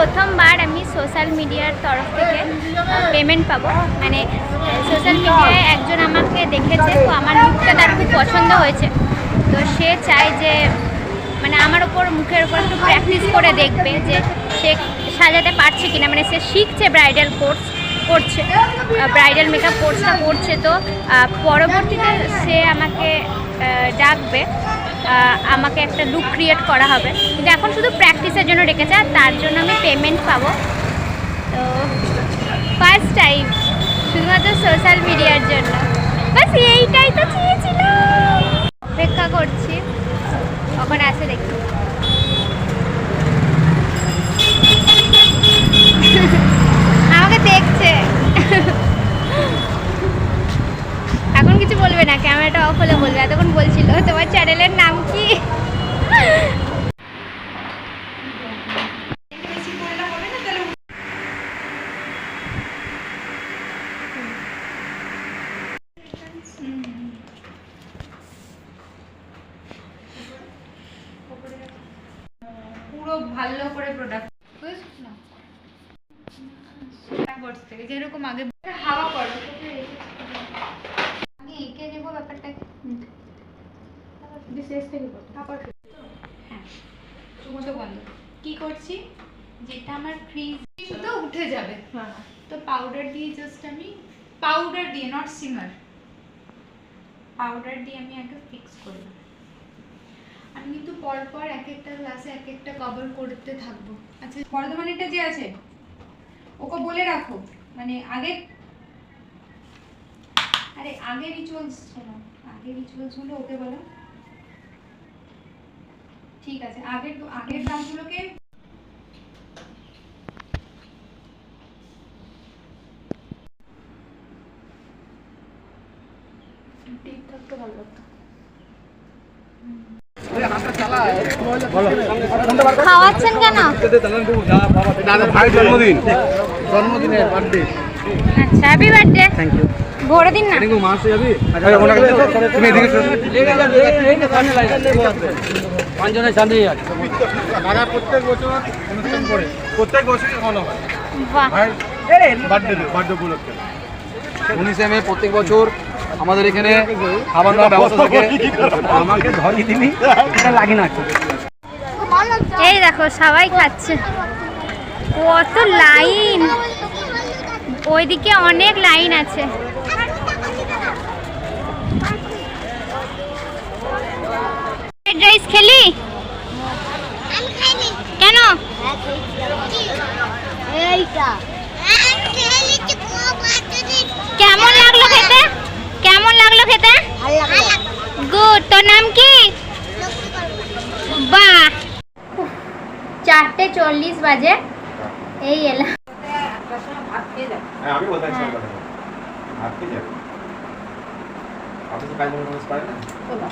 প্রথমবার আমি সোশ্যাল মিডিয়ার তরফ থেকে পেমেন্ট পাবো। মানে সোশ্যাল মিডিয়ায় একজন আমাকে দেখেছে, তো আমার লুকটা তার খুব পছন্দ হয়েছে। তো সে চায় যে মানে আমার ওপর মুখের ওপর একটু প্র্যাকটিস করে দেখবে যে সে সাজাতে পারছে কিনা। মানে সে শিখছে ব্রাইডাল কোর্স করছে ব্রাইডাল মেকআপ কোর্সটা করছে তো পরবর্তীতে সে আমাকে ডাকবে। আমাকে একটা লুক ক্রিয়েট করা হবে। কিন্তু এখন শুধু প্র্যাকটিসের জন্য রেখেছে, আর তার জন্য আমি পেমেন্ট পাবো। তো ফার্স্ট টাইম শুধুমাত্র সোশ্যাল মিডিয়ার জন্য। বাস এইটাই তো চেয়েছিল অপেক্ষা করছি। কখন আসে দেখি আমাকে দেখছে এখন কিছু বলবে ক্যামেরাটা হলে বলবে এতক্ষণ বলছিল তোমার চ্যানেলের নাম কি পুরো ভালো করে প্রোডাক্ট যেরকম আগে হাওয়া করো আমি এঁকে নেব ব্যাপারটা হ্যাঁ চোখ বন্ধ কি করছি? যেটা আমার ক্রিজ তো উঠে যাবে। তো পাউডার দিয়ে জাস্ট আমি পাউডার দিয়ে নট সিমার পাউডার দিয়ে আমি আগে ফিক্স করলাম আমি কিন্তু পরপর এক একটা ক্লাসে এক একটা কভার করতে থাকব। আচ্ছা বর্ধমানেরটা যে আছে ওকে বলে রাখো মানে আগে আরে আগে রিচুয়ালস ছিল আগে রিচুয়ালস হলো ওকে বলো। ঠিক আছে আগের আগের লাগতো। খাওয়াচ্ছেন কেন? জন্মদিন জন্মদিনের বার্থডে আচ্ছা হ্যাপি বার্থডে থ্যাংক ইউ ভরে দিন না। মাসে তুমি পাঁচজনের সামনে দাদা প্রত্যেক বছর অনুষ্ঠান করে। প্রত্যেক বছরই খাওয়ানো হয়। বাহ। ভাইয়ের বার্থডে বার্থডে উপলক্ষে। উনিশে মে প্রত্যেক বছর আমাদের এখানে খাবার দাবার ব্যবস্থা থাকে। আমাকে ধরিয়ে দিবি। এটা লাগে না এই দেখো সবাই খাচ্ছে। কত লাইন ওইদিকে অনেক লাইন আছে ফ্রাইড রাইস খেলি কেন কেমন লাগল খেতে? কেমন লাগল খেতে? গুড তোর নাম কি? বাহ। চারটে চল্লিশ বাজে। এই এলাম। হ্যাঁ আমি বলতে চাই ভাত খেয়ে যাবে। আপনি কাজ করে পারেন? না।